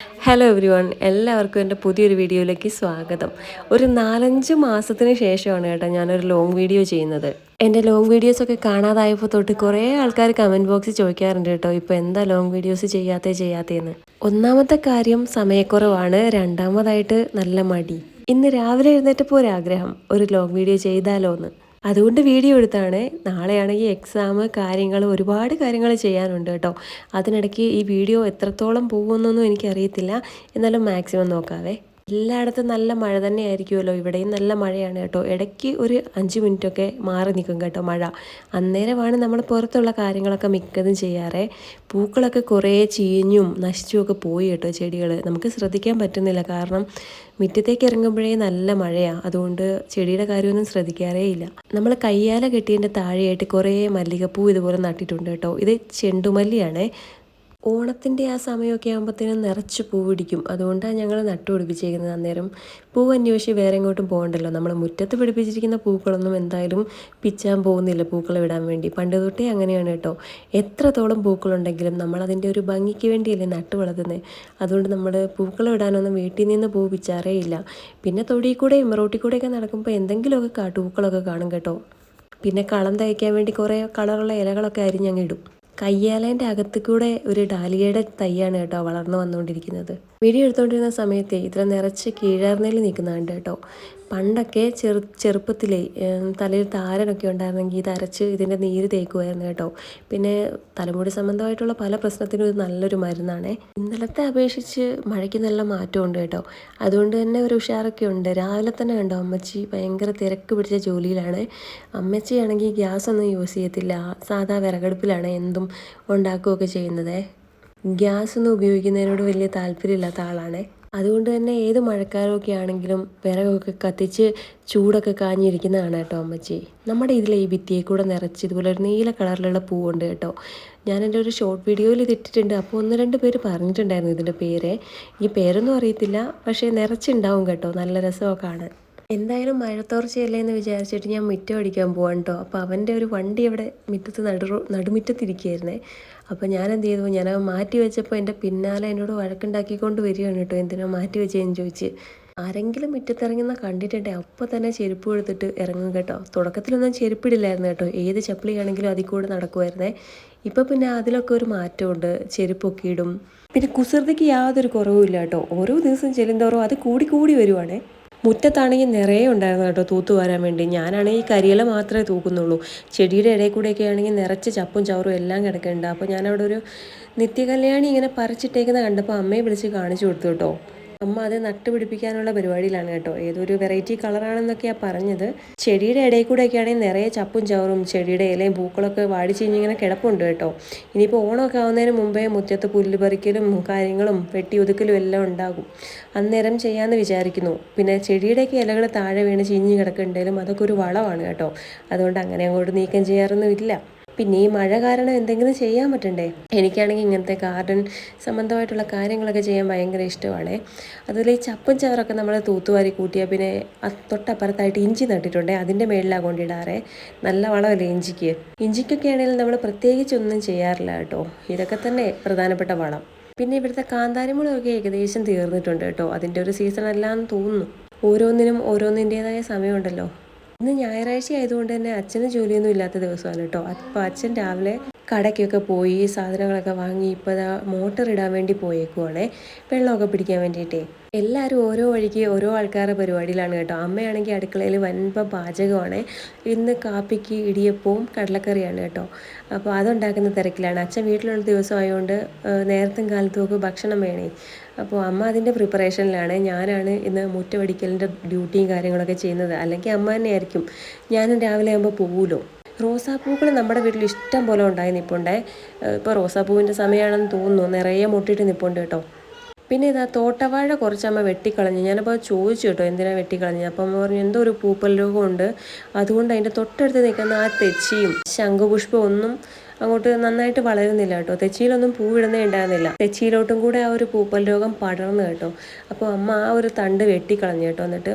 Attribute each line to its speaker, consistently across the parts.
Speaker 1: Hello every one എല്ലാവർക്കും എന്റെ പുതിയൊരു വീഡിയോയിലേക്ക് സ്വാഗതം. ഒരു നാലഞ്ച് മാസത്തിന് ശേഷമാണ് കേട്ടോ ഞാനൊരു ലോങ് വീഡിയോ ചെയ്യുന്നത്. എന്റെ ലോങ് വീഡിയോസൊക്കെ കാണാതായപ്പോൾ തൊട്ട് കുറേ ആൾക്കാർ കമന്റ് ബോക്സിൽ ചോദിക്കാറുണ്ട് കേട്ടോ ഇപ്പോൾ എന്താ ലോങ് വീഡിയോസ് ചെയ്യാത്തേ ചെയ്യാത്തേന്ന് ഒന്നാമത്തെ കാര്യം സമയക്കുറവാണ് രണ്ടാമതായിട്ട് നല്ല മടി. ഇന്ന് രാവിലെ എഴുന്നേറ്റപ്പോൾ ഒരു ആഗ്രഹം ഒരു ലോങ് വീഡിയോ ചെയ്താലോ എന്ന്. അതുകൊണ്ട് വീഡിയോ എടുത്താണ്. നാളെയാണെങ്കിൽ എക്സാം കാര്യങ്ങൾ ഒരുപാട് കാര്യങ്ങൾ ചെയ്യാനുണ്ട് കേട്ടോ. അതിനിടയ്ക്ക് ഈ വീഡിയോ എത്രത്തോളം പോകുമെന്നൊന്നും എനിക്കറിയത്തില്ല. എന്നാലും മാക്സിമം നോക്കാവേ. എല്ലായിടത്തും നല്ല മഴ തന്നെ ആയിരിക്കുമല്ലോ ഇവിടെയും നല്ല മഴയാണ് കേട്ടോ. ഇടയ്ക്ക് ഒരു അഞ്ച് മിനിറ്റൊക്കെ മാറി നിൽക്കും കേട്ടോ മഴ. അന്നേരമാണ് നമ്മൾ പുറത്തുള്ള കാര്യങ്ങളൊക്കെ മിക്കതും ചെയ്യാറേ. പൂക്കളൊക്കെ കുറേ ചീഞ്ഞും നശിച്ചുമൊക്കെ പോയി കേട്ടോ ചെടികൾ നമുക്ക് ശ്രദ്ധിക്കാൻ പറ്റുന്നില്ല. കാരണം മുറ്റത്തേക്ക് ഇറങ്ങുമ്പോഴേ നല്ല മഴയാണ് അതുകൊണ്ട് ചെടിയുടെ കാര്യമൊന്നും ശ്രദ്ധിക്കാറേ ഇല്ല. നമ്മൾ കയ്യാല കെട്ടിയതിന്റെ താഴെയായിട്ട് കുറേ മല്ലികപ്പൂ ഇതുപോലെ നട്ടിട്ടുണ്ട് കേട്ടോ. ഇത് ചെണ്ടുമല്ലിയാണേ. ഓണത്തിന്റെ ആ സമയമൊക്കെ ആകുമ്പോഴത്തേനും നിറച്ച് പൂവിടിക്കും. അതുകൊണ്ടാണ് ഞങ്ങൾ നട്ടു പിടിപ്പിച്ചിരിക്കുന്നത് അന്നേരം പൂ അന്വേഷിച്ച് വേറെ എങ്ങോട്ടും പോകണ്ടല്ലോ. നമ്മൾ മുറ്റത്ത് പിടിപ്പിച്ചിരിക്കുന്ന പൂക്കളൊന്നും എന്തായാലും പിച്ചാൻ പോകുന്നില്ല പൂക്കൾ വിടാൻ വേണ്ടി. പണ്ട് തൊട്ടേ അങ്ങനെയാണ് കേട്ടോ. എത്രത്തോളം പൂക്കളുണ്ടെങ്കിലും നമ്മൾ അതിന്റെ ഒരു ഭംഗിക്ക് വേണ്ടിയല്ലേ നട്ടു വളർത്തുന്നത് അതുകൊണ്ട് നമ്മൾ പൂക്കൾ വിടാനൊന്നും വീട്ടിൽ നിന്ന് പൂ പിച്ചാറേ ഇല്ല. പിന്നെ തൊടിയിൽ കൂടെ റോട്ടിൽ കൂടെയൊക്കെ നടക്കുമ്പോൾ എന്തെങ്കിലുമൊക്കെ കാട്ടുപൂക്കളൊക്കെ കാണും കേട്ടോ. പിന്നെ കളം തയ്ക്കാൻ വേണ്ടി കുറേ കളറുള്ള ഇലകളൊക്കെ അരിഞ്ഞങ്ങിടും കയ്യാലേന്റെ അകത്ത് കൂടെ ഒരു ഡാലിയയുടെ തൈയാണ് കേട്ടോ വളർന്നു വന്നുകൊണ്ടിരിക്കുന്നത്. വീഡിയോ എടുത്തുകൊണ്ടിരുന്ന സമയത്ത് ഇത്ര നിറച്ച് കീഴാർന്നയിൽ നിൽക്കുന്നുണ്ട് കേട്ടോ. പണ്ടൊക്കെ ചെറു ചെറുപ്പത്തിലേ തലയിൽ താരനൊക്കെ ഉണ്ടായിരുന്നെങ്കിൽ ഇത് അരച്ച് ഇതിന്റെ നീര് തേക്കുമായിരുന്നു കേട്ടോ. പിന്നെ തലമുടി സംബന്ധമായിട്ടുള്ള പല പ്രശ്നത്തിനും ഇത് നല്ലൊരു മരുന്നാണ്. ഇന്നലത്തെ അപേക്ഷിച്ച് മഴയ്ക്ക് നല്ല മാറ്റമുണ്ട് കേട്ടോ. അതുകൊണ്ട് തന്നെ ഒരു ഉഷാറൊക്കെ ഉണ്ട്. രാവിലെ തന്നെ കണ്ടോ അമ്മച്ചി ഭയങ്കര തിരക്ക് പിടിച്ച ജോലിയിലാണ്. അമ്മച്ചിയാണെങ്കിൽ ഗ്യാസ് യൂസ് ചെയ്യത്തില്ല. സാധാ വിറകടുപ്പിലാണ് എന്തും ഉണ്ടാക്കുകയൊക്കെ ചെയ്യുന്നത്. ഗ്യാസ് ഒന്നും ഉപയോഗിക്കുന്നതിനോട് വലിയ താല്പര്യമില്ലാത്ത ആളാണ്. അതുകൊണ്ട് തന്നെ ഏത് മഴക്കാലമൊക്കെ ആണെങ്കിലും വിറകൊക്കെ കത്തിച്ച് ചൂടൊക്കെ കാഞ്ഞിരിക്കുന്നതാണ് കേട്ടോ അമ്മച്ചി. നമ്മുടെ ഇതിലെ ഈ ഭിത്തിയെ കൂടെ നിറച്ച് ഇതുപോലെ ഒരു നീല കളറിലുള്ള പൂവുണ്ട് കേട്ടോ. ഞാൻ എന്റെ ഒരു ഷോർട്ട് വീഡിയോയിൽ ഇതിട്ടിട്ടുണ്ട് അപ്പോൾ ഒന്ന് രണ്ട് പേര് പറഞ്ഞിട്ടുണ്ടായിരുന്നു ഇതിന്റെ പേര്. ഈ പേരൊന്നും അറിയത്തില്ല പക്ഷേ നിറച്ചുണ്ടാവും കേട്ടോ. നല്ല രസമൊക്കെ കാണാൻ. എന്തായാലും മഴത്തോർച്ചയല്ലേ എന്ന് വിചാരിച്ചിട്ട് ഞാൻ മുറ്റം അടിക്കാൻ പോവാൻ കേട്ടോ. അപ്പോൾ അവന്റെ ഒരു വണ്ടി അവിടെ മുറ്റത്ത് നടു നടുമുറ്റത്തിരിക്കുകയായിരുന്നേ അപ്പോൾ ഞാൻ എന്ത് ചെയ്തു ഞാൻ മാറ്റി വെച്ചപ്പോൾ എന്റെ പിന്നാലെ എന്നോട് വഴക്കുണ്ടാക്കിക്കൊണ്ട് വരികയാണ് കേട്ടോ. എന്തിനാ മാറ്റി വെച്ചതെന്ന് ചോദിച്ച്. ആരെങ്കിലും മുറ്റത്തിറങ്ങുന്ന കണ്ടിട്ടുണ്ടെ അപ്പോൾ തന്നെ ചെരുപ്പ് എടുത്തിട്ട് ഇറങ്ങും കേട്ടോ. തുടക്കത്തിലൊന്നും ചെരുപ്പിടില്ലായിരുന്നു കേട്ടോ. ഏത് ചപ്പിളിയാണെങ്കിലും അതിൽ കൂടെ നടക്കുമായിരുന്നേ ഇപ്പോൾ പിന്നെ അതിലൊക്കെ ഒരു മാറ്റമുണ്ട്. ചെരുപ്പൊക്കെ ഇടും. പിന്നെ കുസൃതിക്ക് യാതൊരു കുറവുമില്ല കേട്ടോ. ഓരോ ദിവസം ചെല്ലുന്തോറും അത് കൂടി കൂടി വരുവാണേ. മുറ്റത്താണെങ്കിൽ നിറയെ ഉണ്ടായിരുന്നു കേട്ടോ തൂത്തു വരാൻ വേണ്ടി. ഞാനാണെങ്കിൽ കരിയില മാത്രമേ തൂക്കുന്നുള്ളൂ. ചെടിയുടെ ഇടയിൽ കൂടെയൊക്കെ ആണെങ്കിൽ നിറച്ച് ചപ്പും ചവറും എല്ലാം കിടക്കുന്നുണ്ട്. അപ്പോൾ ഞാനവിടെ ഒരു നിത്യകല്യാണി ഇങ്ങനെ പറിച്ചിട്ടേക്കുന്നത് കണ്ടപ്പോൾ അമ്മയെ വിളിച്ച് കാണിച്ചു കൊടുത്തു കേട്ടോ. അമ്മ അത് നട്ടുപിടിപ്പിക്കാനുള്ള പരിപാടിയിലാണ് കേട്ടോ. ഏതൊരു വെറൈറ്റി കളറാണെന്നൊക്കെയാണ് പറഞ്ഞത്. ചെടിയുടെ ഇടയിൽ കൂടെയൊക്കെ ആണെങ്കിൽ നിറയെ ചപ്പും ചവറും ചെടിയുടെ ഇലയും പൂക്കളൊക്കെ വാടിച്ചിങ്ങനെ കിടപ്പുണ്ട് കേട്ടോ. ഇനിയിപ്പോൾ ഓണമൊക്കെ ആവുന്നതിന് മുമ്പേ മുറ്റത്ത് പുല്ല് പറിക്കലും കാര്യങ്ങളും വെട്ടി ഒതുക്കലും എല്ലാം ഉണ്ടാകും. അന്നേരം ചെയ്യാമെന്ന് വിചാരിക്കുന്നു. പിന്നെ ചെടിയുടെയൊക്കെ ഇലകൾ താഴെ വീണ് ചീഞ്ഞ് കിടക്കുന്നുണ്ടെങ്കിലും അതൊക്കെ ഒരു വളമാണ് കേട്ടോ. അതുകൊണ്ട് അങ്ങനെ അങ്ങോട്ട് നീക്കം ചെയ്യാറൊന്നുമില്ല പിന്നെ ഈ മഴ കാരണം എന്തെങ്കിലും ചെയ്യാൻ പറ്റണ്ടേ? എനിക്കാണെങ്കിൽ ഇങ്ങനത്തെ ഗാർഡൻ സംബന്ധമായിട്ടുള്ള കാര്യങ്ങളൊക്കെ ചെയ്യാൻ ഭയങ്കര ഇഷ്ടമാണ്. അതിൽ ഈ ചപ്പും ചവറൊക്കെ നമ്മൾ തൂത്തുവാരി കൂട്ടിയാൽ പിന്നെ തൊട്ടപ്പുറത്തായിട്ട് ഇഞ്ചി നട്ടിട്ടുണ്ട്. അതിന്റെ മേളിലാണ് കൊണ്ടിടാറേ. നല്ല വളമല്ലേ ഇഞ്ചിക്ക്? ഇഞ്ചിക്കൊക്കെ ആണെങ്കിൽ നമ്മൾ പ്രത്യേകിച്ചൊന്നും ചെയ്യാറില്ല കേട്ടോ. ഇതൊക്കെ തന്നെ പ്രധാനപ്പെട്ട വളം. പിന്നെ ഇവിടുത്തെ കാന്താരിമുളകൊക്കെ ഏകദേശം തീർന്നിട്ടുണ്ട് കേട്ടോ. അതിന്റെ ഒരു സീസൺ അല്ലാന്ന് തോന്നുന്നു. ഓരോന്നിനും ഓരോന്നിന്റെതായ സമയമുണ്ടല്ലോ. ഇന്ന് ഞായറാഴ്ച ആയതുകൊണ്ട് തന്നെ അച്ഛന് ജോലിയൊന്നും ഇല്ലാത്ത ദിവസമാണ് കേട്ടോ. അപ്പോൾ അച്ഛൻ രാവിലെ കടയ്ക്കൊക്കെ പോയി സാധനങ്ങളൊക്കെ വാങ്ങി ഇപ്പോൾ ഇതാ മോട്ടർ ഇടാൻ വേണ്ടി പോയേക്കുവാണേ. വെള്ളമൊക്കെ പിടിക്കാൻ വേണ്ടിയിട്ടേ. എല്ലാവരും ഓരോ വഴിക്ക് ഓരോ ആൾക്കാരുടെ പരിപാടിയിലാണ് കേട്ടോ. അമ്മയാണെങ്കിൽ അടുക്കളയിൽ വൻപ പാചകമാണ്. ഇന്ന് കാപ്പിക്ക് ഇടിയപ്പവും കടലക്കറിയാണ് കേട്ടോ. അപ്പോൾ അതുണ്ടാക്കുന്ന തിരക്കിലാണ്. അച്ഛൻ വീട്ടിലുള്ള ദിവസമായതുകൊണ്ട് നേരത്തും കാലത്തും ഒക്കെ ഭക്ഷണം വേണേ. അപ്പോൾ അമ്മ അതിന്റെ പ്രിപ്പറേഷനിലാണ്. ഞാനാണ് ഇന്ന് മുറ്റവടിക്കലിന്റെ ഡ്യൂട്ടിയും കാര്യങ്ങളൊക്കെ ചെയ്യുന്നത്. അല്ലെങ്കിൽ അമ്മ തന്നെയായിരിക്കും. ഞാനും രാവിലെ ആകുമ്പോൾ പോകുമല്ലോ റോസാപ്പൂക്കൾ നമ്മുടെ വീട്ടിൽ ഇഷ്ടം പോലെ ഉണ്ടായി നിൽപ്പുണ്ടേ ഇപ്പോൾ റോസാപ്പൂവിന്റെ സമയമാണെന്ന് തോന്നുന്നു. നിറയെ മുട്ടിയിട്ട് നിൽപ്പുണ്ട് കേട്ടോ. പിന്നെ ഇതാ തോട്ടവാഴ കുറച്ചമ്മ വെട്ടിക്കളഞ്ഞു. ഞാനപ്പോൾ ചോദിച്ചു കേട്ടോ എന്തിനാണ് വെട്ടിക്കളഞ്ഞു? അപ്പം അമ്മ പറഞ്ഞു എന്തോ ഒരു പൂപ്പൽ രോഗമുണ്ട്. അതുകൊണ്ട് അതിന്റെ തൊട്ടടുത്ത് നിൽക്കുന്ന ആ തെച്ചിയും ശംഖുപുഷ്പം ഒന്നും അങ്ങോട്ട് നന്നായിട്ട് വളരുന്നില്ല കേട്ടോ. തെച്ചിയിലൊന്നും പൂവിടുന്നേ ഉണ്ടായിരുന്നില്ല. തെച്ചിയിലോട്ടും കൂടെ ആ ഒരു പൂപ്പൽ രോഗം പടർന്നു കേട്ടോ. അപ്പോൾ അമ്മ ആ ഒരു തണ്ട് വെട്ടിക്കളഞ്ഞു കേട്ടോ. എന്നിട്ട്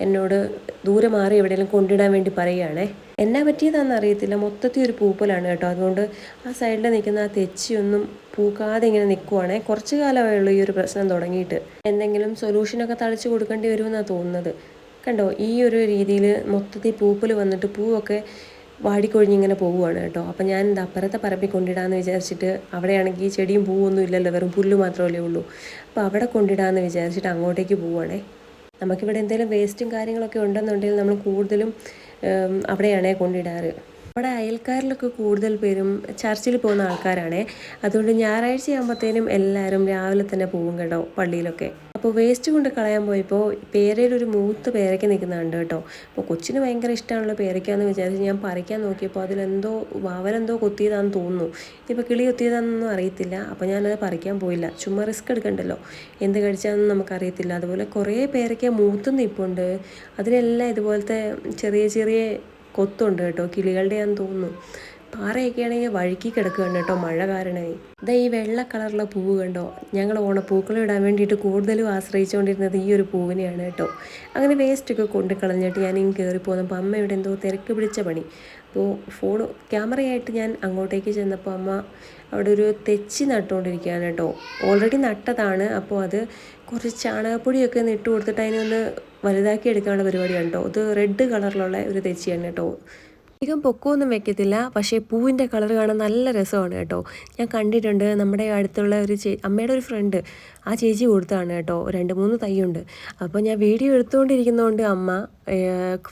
Speaker 1: എന്നോട് ദൂരെ മാറി എവിടെയെങ്കിലും കൊണ്ടിടാൻ വേണ്ടി പറയുകയാണേ. എന്നാ പറ്റിയതാണെന്ന് അറിയത്തില്ല. മൊത്തത്തിൽ ഒരു പൂപ്പലാണ് കേട്ടോ. അതുകൊണ്ട് ആ സൈഡിൽ നിൽക്കുന്ന ആ തെച്ചിയൊന്നും പൂക്കാതെ ഇങ്ങനെ നിൽക്കുവാണേ. കുറച്ച് കാലമേ ഉള്ളൂ ഈ ഒരു പ്രശ്നം തുടങ്ങിയിട്ട്. എന്തെങ്കിലും സൊല്യൂഷനൊക്കെ തളിച്ചു കൊടുക്കേണ്ടി വരുമെന്നാണ് തോന്നുന്നത്. കണ്ടോ ഈ ഒരു രീതിയിൽ മൊത്തത്തിൽ പൂപ്പൽ വന്നിട്ട് പൂവൊക്കെ വാടിക്കൊഴിഞ്ഞിങ്ങനെ പോവുകയാണ് കേട്ടോ. അപ്പം ഞാൻ ഇത് അപ്പുറത്തെ പറമ്പിൽ കൊണ്ടിടാമെന്ന് വിചാരിച്ചിട്ട് അവിടെയാണെങ്കിൽ ചെടിയും പൂവൊന്നും ഇല്ലല്ലോ. വെറും പുല്ല് മാത്രമല്ലേ ഉള്ളൂ. അപ്പോൾ അവിടെ കൊണ്ടിടാമെന്ന് വിചാരിച്ചിട്ട് അങ്ങോട്ടേക്ക് പോവുകയാണേ. നമുക്കിവിടെ എന്തെങ്കിലും വേസ്റ്റും കാര്യങ്ങളൊക്കെ ഉണ്ടെന്നുണ്ടെങ്കിൽ നമ്മൾ കൂടുതലും അവിടെയാണ് കൊണ്ടിടാറ്. നമ്മുടെ അയൽക്കാരിലൊക്കെ കൂടുതൽ പേരും ചർച്ചിൽ പോകുന്ന ആൾക്കാരാണേ. അതുകൊണ്ട് ഞായറാഴ്ച ആകുമ്പോഴത്തേനും എല്ലാവരും രാവിലെ തന്നെ പോകും കേട്ടോ പള്ളിയിലൊക്കെ. അപ്പോൾ വേസ്റ്റ് കൊണ്ട് കളയാൻ പോയപ്പോൾ പേരയിൽ ഒരു മൂത്ത് പേരയ്ക്ക് നിൽക്കുന്നുണ്ട് കേട്ടോ. അപ്പോൾ കൊച്ചിന് ഭയങ്കര ഇഷ്ടമാണല്ലോ പേരയ്ക്കാന്ന് വിചാരിച്ച് ഞാൻ പറിക്കാൻ നോക്കിയപ്പോൾ അതിലെന്തോ അവരെന്തോ കൊത്തിയതാണെന്ന് തോന്നുന്നു. ഇപ്പോൾ കിളി കൊത്തിയതാണെന്നൊന്നും അറിയത്തില്ല. അപ്പോൾ ഞാനത് പറിക്കാൻ പോയില്ല. ചുമ്മാ റിസ്ക് എടുക്കണ്ടല്ലോ. എന്ത് കഴിച്ചാന്നും നമുക്കറിയത്തില്ല. അതുപോലെ കുറേ പേരയ്ക്ക മൂത്ത് നിൽപ്പുണ്ട്. അതിലെല്ലാം ഇതുപോലത്തെ ചെറിയ ചെറിയ കൊത്തുണ്ട് കേട്ടോ. കിളികളുടെയാന്ന് തോന്നുന്നു. പാറയൊക്കെ ആണെങ്കിൽ വഴുക്കി കിടക്കുകയാണ് കേട്ടോ മഴ കാരണമായി ഇതാ ഈ വെള്ള കളറിലെ പൂവ് കണ്ടോ? ഞങ്ങൾ ഓണപ്പൂക്കളം ഇടാൻ വേണ്ടിയിട്ട് കൂടുതലും ആശ്രയിച്ചുകൊണ്ടിരുന്നത് ഈ ഒരു പൂവിനെയാണ് കേട്ടോ. അങ്ങനെ വേസ്റ്റൊക്കെ കൊണ്ട് കളഞ്ഞിട്ട് ഇങ്ങനെ കയറി പോന്നപ്പോൾ അമ്മ ഇവിടെ എന്തോ തിരക്ക് പിടിച്ച പണി. അപ്പോൾ ഫോൺ ക്യാമറയായിട്ട് ഞാൻ അങ്ങോട്ടേക്ക് ചെന്നപ്പോൾ അമ്മ അവിടെ ഒരു തെച്ചി നട്ടുകൊണ്ടിരിക്കുകയാണ് കേട്ടോ. ഓൾറെഡി നട്ടതാണ്. അപ്പോൾ അത് കുറച്ച് ചാണകപ്പൊടിയൊക്കെ ഒന്ന് ഇട്ട് കൊടുത്തിട്ട് അതിനൊന്ന് വലുതാക്കി എടുക്കാനുള്ള പരിപാടിയാണ് കേട്ടോ. ഇത് റെഡ് കളറിലുള്ള ഒരു തെച്ചിയാണ് കേട്ടോ. അധികം പൊക്കമൊന്നും വെക്കത്തില്ല. പക്ഷേ പൂവിന്റെ കളർ കാണാൻ നല്ല രസമാണ് കേട്ടോ. ഞാൻ കണ്ടിട്ടുണ്ട് നമ്മുടെ അടുത്തുള്ള ഒരു ചേ അമ്മയുടെ ഒരു ഫ്രണ്ട് ആ ചേച്ചി കൊടുത്താണ് കേട്ടോ. രണ്ട് മൂന്ന് തൈയുണ്ട് അപ്പോൾ ഞാൻ വീഡിയോ എടുത്തുകൊണ്ടിരിക്കുന്നതുകൊണ്ട് അമ്മ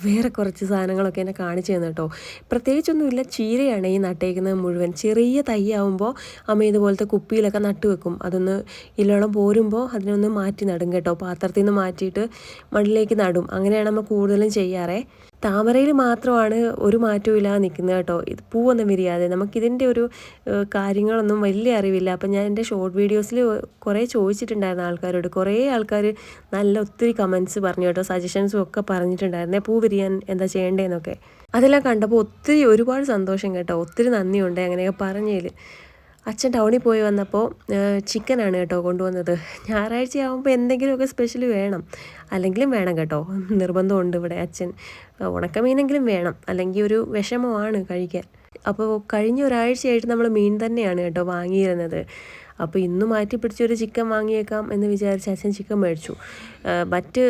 Speaker 1: വേറെ കുറച്ച് സാധനങ്ങളൊക്കെ എന്നെ കാണിച്ചു തന്നു കേട്ടോ. പ്രത്യേകിച്ചൊന്നുമില്ല ചീരയാണ് ഈ നട്ടേക്കുന്നത് മുഴുവൻ. ചെറിയ തൈ ആവുമ്പോൾ അമ്മ ഇതുപോലത്തെ കുപ്പിയിലൊക്കെ നട്ടു വെക്കും. അതൊന്ന് ഇല്ലോളം പോരുമ്പോൾ അതിനൊന്ന് മാറ്റി നടും കേട്ടോ. പാത്രത്തിൽ നിന്ന് മാറ്റിയിട്ട് മണ്ണിലേക്ക് നടും. അങ്ങനെയാണ് നമ്മൾ കൂടുതലും ചെയ്യാറേ. താമരയിൽ മാത്രമാണ് ഒരു മാറ്റവും ഇല്ലാതെ നിൽക്കുന്നത് കേട്ടോ. ഇത് പൂവൊന്നും വിരിയാതെ. നമുക്കിതിന്റെ ഒരു കാര്യങ്ങളൊന്നും വലിയ അറിവില്ല. അപ്പം ഞാൻ എന്റെ ഷോർട്ട് വീഡിയോസിൽ കുറേ ചോദിച്ചിട്ടുണ്ടായിരുന്നു ആൾക്കാരോട് കുറേ ആൾക്കാർ നല്ല ഒത്തിരി കമൻസ് പറഞ്ഞു കേട്ടോ. സജഷൻസും ഒക്കെ പറഞ്ഞിട്ടുണ്ടായിരുന്നേ പൂ വിരിയാൻ എന്താ ചെയ്യേണ്ടതെന്നൊക്കെ അതെല്ലാം കണ്ടപ്പോൾ ഒത്തിരി ഒരുപാട് സന്തോഷം കേട്ടോ. ഒത്തിരി നന്ദിയുണ്ട് അങ്ങനെയൊക്കെ പറഞ്ഞതിൽ അച്ഛൻ ടൗണിൽ പോയി വന്നപ്പോൾ ചിക്കനാണ് കേട്ടോ കൊണ്ടുവന്നത്. ഞായറാഴ്ച ആകുമ്പോൾ എന്തെങ്കിലുമൊക്കെ സ്പെഷ്യൽ വേണം. അല്ലെങ്കിലും വേണം കേട്ടോ. നിർബന്ധമുണ്ട് ഇവിടെ അച്ഛൻ. ഉണക്കമീനെങ്കിലും വേണം. അല്ലെങ്കിൽ ഒരു വിഷമമാണ് കഴിക്കാൻ. അപ്പോൾ കഴിഞ്ഞ ഒരാഴ്ചയായിട്ട് നമ്മൾ മീൻ തന്നെയാണ് കേട്ടോ വാങ്ങിയിരുന്നത്. അപ്പോൾ ഇന്ന് മാറ്റി പിടിച്ചൊരു ചിക്കൻ വാങ്ങിയേക്കാം എന്ന് വിചാരിച്ച് അച്ഛൻ ചിക്കൻ മേടിച്ചു. മറ്റ്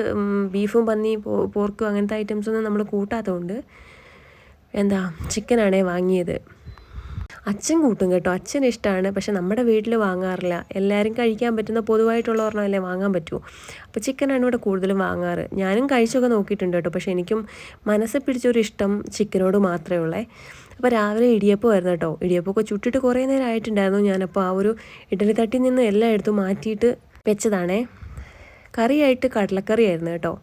Speaker 1: ബീഫും പന്നി പോർക്കും അങ്ങനത്തെ ഐറ്റംസൊന്നും നമ്മൾ കൂട്ടാത്തതുകൊണ്ട് എന്താ ചിക്കനാണേ വാങ്ങിയത്. അച്ഛൻ കൂട്ടും കേട്ടോ. അച്ഛന് ഇഷ്ടമാണ് പക്ഷെ നമ്മുടെ വീട്ടിൽ വാങ്ങാറില്ല. എല്ലാവരും കഴിക്കാൻ പറ്റുന്ന പൊതുവായിട്ടുള്ള ഒരെണ്ണമല്ലേ വാങ്ങാൻ പറ്റൂ. അപ്പോൾ ചിക്കനാണ് ഇവിടെ കൂടുതലും വാങ്ങാറ്. ഞാനും കഴിച്ചൊക്കെ നോക്കിയിട്ടുണ്ട് കേട്ടോ. പക്ഷെ എനിക്കും മനസ്സിൽ പിടിച്ചൊരു ഇഷ്ടം ചിക്കനോട് മാത്രമേ ഉള്ളേ. അപ്പോൾ രാവിലെ ഇടിയപ്പമായിരുന്നു കേട്ടോ. ഇടിയപ്പമൊക്കെ ചുട്ടിട്ട് കുറേ നേരം ആയിട്ടുണ്ടായിരുന്നു. ഞാനപ്പോൾ ആ ഒരു ഇഡലി തട്ടിൽ നിന്ന് എല്ലാം എടുത്തു മാറ്റിയിട്ട് വെച്ചതാണേ. കറിയായിട്ട് കടലക്കറിയായിരുന്നു കേട്ടോ.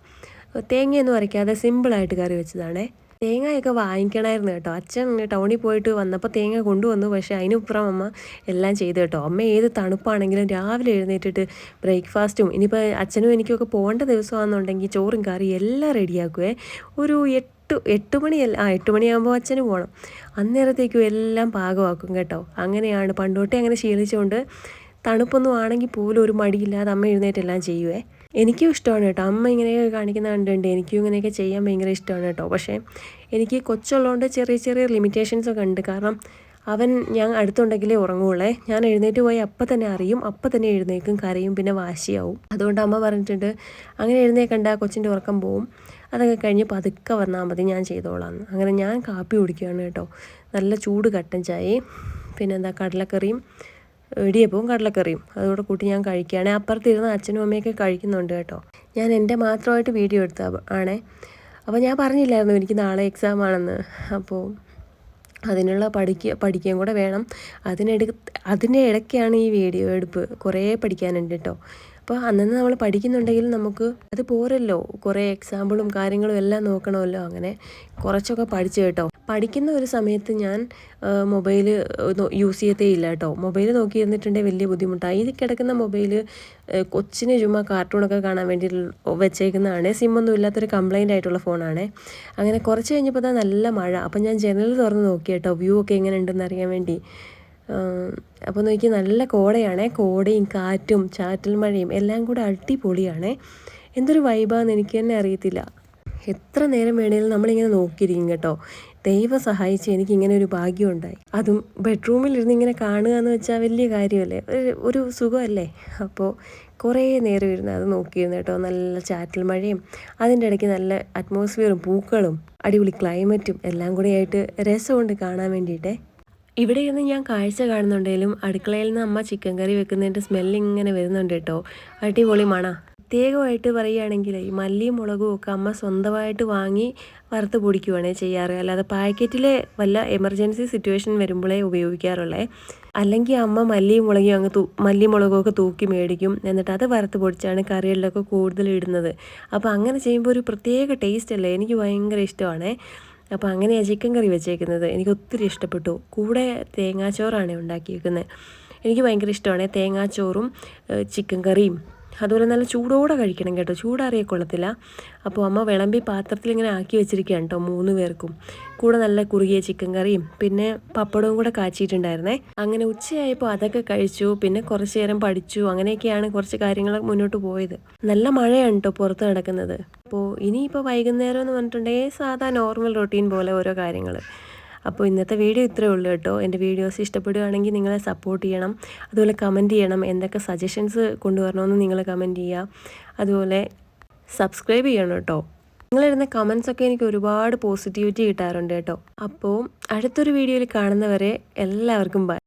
Speaker 1: തേങ്ങയൊന്നും അരയ്ക്കാതെ സിമ്പിളായിട്ട് കറി വെച്ചതാണേ. തേങ്ങയൊക്കെ വാങ്ങിക്കണമായിരുന്നു കേട്ടോ. അച്ഛൻ ടൗണിൽ പോയിട്ട് വന്നപ്പോൾ തേങ്ങ കൊണ്ടുവന്നു. പക്ഷേ അതിനുപ്പുറം അമ്മ എല്ലാം ചെയ്തു കേട്ടോ. അമ്മ ഏത് തണുപ്പാണെങ്കിലും രാവിലെ എഴുന്നേറ്റിട്ട് ബ്രേക്ക്ഫാസ്റ്റും ഇനിയിപ്പോൾ അച്ഛനും എനിക്കൊക്കെ പോകേണ്ട ദിവസമാണെന്നുണ്ടെങ്കിൽ ചോറും കറി എല്ലാം റെഡിയാക്കുവേ. ഒരു എട്ട് എട്ട് മണിയല്ല ആ എട്ട് മണിയാകുമ്പോൾ അച്ഛന് പോകണം. അന്നേരത്തേക്കും എല്ലാം പാകമാക്കും കേട്ടോ. അങ്ങനെയാണ് പണ്ടോട്ടേ അങ്ങനെ ശീലിച്ചുകൊണ്ട് തണുപ്പൊന്നും ആണെങ്കിൽ പോലും ഒരു മടിയില്ലാതെ അമ്മ എഴുന്നേറ്റെല്ലാം ചെയ്യുവേ. എനിക്കും ഇഷ്ടമാണ് കേട്ടോ. അമ്മ ഇങ്ങനെയൊക്കെ കാണിക്കുന്ന കണ്ടുണ്ട് എനിക്കും ഇങ്ങനെയൊക്കെ ചെയ്യാൻ ഭയങ്കര ഇഷ്ടമാണ് കേട്ടോ. പക്ഷേ എനിക്ക് കൊച്ചുള്ളതുകൊണ്ട് ചെറിയ ചെറിയ ലിമിറ്റേഷൻസൊക്കെ ഉണ്ട്. കാരണം അവൻ ഞാൻ അടുത്തുണ്ടെങ്കിലേ ഉറങ്ങുള്ളേ. ഞാൻ എഴുന്നേറ്റ് പോയി അപ്പം തന്നെ അറിയും. അപ്പം തന്നെ എഴുന്നേക്കും കരയും പിന്നെ വാശിയാവും. അതുകൊണ്ട് അമ്മ പറഞ്ഞിട്ടുണ്ട് അങ്ങനെ എഴുന്നേക്കണ്ട കൊച്ചിന്റെ ഉറക്കം പോവും. അതൊക്കെ കഴിഞ്ഞ് പതുക്കെ വന്നാൽ മതി ഞാൻ ചെയ്തോളാം. അങ്ങനെ ഞാൻ കാപ്പി കുടിക്കുകയാണ് കേട്ടോ. നല്ല ചൂട് കട്ടൻ ചായയും പിന്നെന്താ കടലക്കറിയും ഇടിയപ്പവും കടലക്കറിയും അതുകൂടെ കൂട്ടി ഞാൻ കഴിക്കുകയാണെ. അപ്പുറത്തിരുന്ന് അച്ഛനും അമ്മയൊക്കെ കഴിക്കുന്നുണ്ട് കേട്ടോ. ഞാൻ എന്റെ മാത്രമായിട്ട് വീഡിയോ എടുത്ത ആണേ. അപ്പോൾ ഞാൻ പറഞ്ഞില്ലായിരുന്നു എനിക്ക് നാളെ എക്സാം ആണെന്ന്. അപ്പോൾ അതിനുള്ള പഠിക്കുക പഠിക്കുകയും കൂടെ വേണം. അതിനെടു അതിന്റെ ഇടയ്ക്കാണ് ഈ വീഡിയോ എടുപ്പ് കുറേ പഠിക്കാനുണ്ട് കേട്ടോ. അപ്പോൾ അന്നന്ന് നമ്മൾ പഠിക്കുന്നുണ്ടെങ്കിൽ നമുക്ക് അത് പോരല്ലോ. കുറേ എക്സാമ്പിളും കാര്യങ്ങളും എല്ലാം നോക്കണമല്ലോ അങ്ങനെ. കുറച്ചൊക്കെ പഠിച്ചു കേട്ടോ. പഠിക്കുന്ന ഒരു സമയത്ത് ഞാൻ മൊബൈൽ യൂസ് ചെയ്യത്തേ ഇല്ല കേട്ടോ. മൊബൈൽ നോക്കിയിരുന്നിട്ടുണ്ടെങ്കിൽ വലിയ ബുദ്ധിമുട്ടാണ് ഈ കിടക്കുന്ന മൊബൈൽ കൊച്ചിന് ചുമ്മാ കാർട്ടൂണൊക്കെ കാണാൻ വേണ്ടി വെച്ചേക്കുന്നതാണ്. സിമ്മൊന്നും ഇല്ലാത്തൊരു കംപ്ലൈന്റ് ആയിട്ടുള്ള ഫോണാണ് അങ്ങനെ കുറച്ച് കഴിഞ്ഞപ്പോൾ തന്നെ നല്ല മഴ. അപ്പം ഞാൻ ജനൽ തുറന്ന് നോക്കി കേട്ടോ. വ്യൂ ഒക്കെ എങ്ങനെ ഉണ്ടെന്ന് അറിയാൻ വേണ്ടി. അപ്പോൾ നോക്കി നല്ല കോടയാണ്. കോടയും കാറ്റും ചാറ്റൽ മഴയും എല്ലാം കൂടെ അടിപൊളിയാണേ. എന്തൊരു വൈബാന്ന് എനിക്ക് തന്നെ അറിയത്തില്ല. എത്ര നേരം വേണേലും നമ്മളിങ്ങനെ നോക്കിയിരിക്കും കേട്ടോ. ദൈവം സഹായിച്ച് എനിക്ക് ഇങ്ങനെ ഒരു ഭാഗ്യം ഉണ്ടായി. അതും ബെഡ്റൂമിൽ ഇരുന്ന് ഇങ്ങനെ കാണുക എന്ന് വെച്ചാൽ വലിയ കാര്യമല്ലേ? ഒരു സുഖമല്ലേ? അപ്പോൾ കുറേ നേരം ഇരുന്ന് അത് നോക്കിയിരുന്നു കേട്ടോ. നല്ല ചാറ്റൽ മഴയും അതിന്റെ ഇടയ്ക്ക് നല്ല അറ്റ്മോസ്ഫിയറും പൂക്കളും അടിപൊളി ക്ലൈമറ്റും എല്ലാം കൂടി ആയിട്ട് രസമുണ്ട് കാണാൻ വേണ്ടിയിട്ടേ. ഇവിടെ ഇന്ന് ഞാൻ കാഴ്ച കാണുന്നുണ്ടെങ്കിലും അടുക്കളയിൽ നിന്ന് അമ്മ ചിക്കൻ കറി വെക്കുന്നതിന്റെ സ്മെല്ല് ഇങ്ങനെ വരുന്നുണ്ട് കേട്ടോ. അടിപൊളി മണ. പ്രത്യേകമായിട്ട് പറയുകയാണെങ്കിൽ ഈ മല്ലിയും മുളകും ഒക്കെ അമ്മ സ്വന്തമായിട്ട് വാങ്ങി വറുത്ത് പൊടിക്കുവാണ് ചെയ്യാറ്. അല്ലാതെ പാക്കറ്റിലെ വല്ല എമർജൻസി സിറ്റുവേഷൻ വരുമ്പോഴേ ഉപയോഗിക്കാറുള്ളേ. അല്ലെങ്കിൽ അമ്മ മല്ലിയും മുളകും അങ്ങ് തൂ മല്ലിയും മുളകും ഒക്കെ തൂക്കി മേടിക്കും. എന്നിട്ട് അത് വറുത്ത് പൊടിച്ചാണ് കറികളിലൊക്കെ കൂടുതൽ ഇടുന്നത്. അപ്പോൾ അങ്ങനെ ചെയ്യുമ്പോൾ ഒരു പ്രത്യേക ടേസ്റ്റ് അല്ലേ? എനിക്ക് ഭയങ്കര ഇഷ്ടമാണേ. അപ്പോൾ അങ്ങനെയാണ് ചിക്കൻ കറി വെച്ചേക്കുന്നത്. എനിക്ക് ഒത്തിരി ഇഷ്ടപ്പെട്ടു. കൂടെ തേങ്ങാച്ചോറാണ് ഉണ്ടാക്കിയേക്കുന്നത് എനിക്ക് ഭയങ്കര ഇഷ്ടമാണ് തേങ്ങാച്ചോറും ചിക്കൻ കറിയും. അതുപോലെ നല്ല ചൂടോടെ കഴിക്കണം കേട്ടോ. ചൂടാറിയ കൊള്ളത്തില്ല. അപ്പോൾ അമ്മ വിളമ്പി പാത്രത്തിൽ ഇങ്ങനെ ആക്കി വെച്ചിരിക്കുകയാണ് കേട്ടോ മൂന്ന് പേർക്കും. കൂടെ നല്ല കുറുകിയ ചിക്കൻ കറിയും പിന്നെ പപ്പടവും കൂടെ കാച്ചിയിട്ടുണ്ടായിരുന്നേ. അങ്ങനെ ഉച്ചയായപ്പോൾ അതൊക്കെ കഴിച്ചു പിന്നെ കുറച്ച് നേരം പഠിച്ചു. അങ്ങനെയൊക്കെയാണ് കുറച്ച് കാര്യങ്ങൾ മുന്നോട്ട് പോയത്. നല്ല മഴയാണ് കേട്ടോ പുറത്ത് നടക്കുന്നത്. അപ്പോൾ ഇനിയിപ്പോൾ വൈകുന്നേരം എന്ന് പറഞ്ഞിട്ടുണ്ടെങ്കിൽ സാധാ നോർമൽ റൊട്ടീൻ പോലെ ഓരോ കാര്യങ്ങൾ. അപ്പോൾ ഇന്നത്തെ വീഡിയോ ഇത്രയേ ഉള്ളൂ കേട്ടോ. എന്റെ വീഡിയോസ് ഇഷ്ടപ്പെടുകയാണെങ്കിൽ നിങ്ങളെ സപ്പോർട്ട് ചെയ്യണം. അതുപോലെ കമന്റ് ചെയ്യണം. എന്തൊക്കെ സജഷൻസ് കൊണ്ടുവരണമെന്ന് നിങ്ങൾ കമന്റ് ചെയ്യുക. അതുപോലെ സബ്സ്ക്രൈബ് ചെയ്യണം കേട്ടോ. നിങ്ങളിരുന്ന കമൻസ് ഒക്കെ എനിക്ക് ഒരുപാട് പോസിറ്റിവിറ്റി കിട്ടാറുണ്ട് കേട്ടോ. അപ്പോൾ അടുത്തൊരു വീഡിയോയിൽ കാണുന്നവരെ എല്ലാവർക്കും ബൈ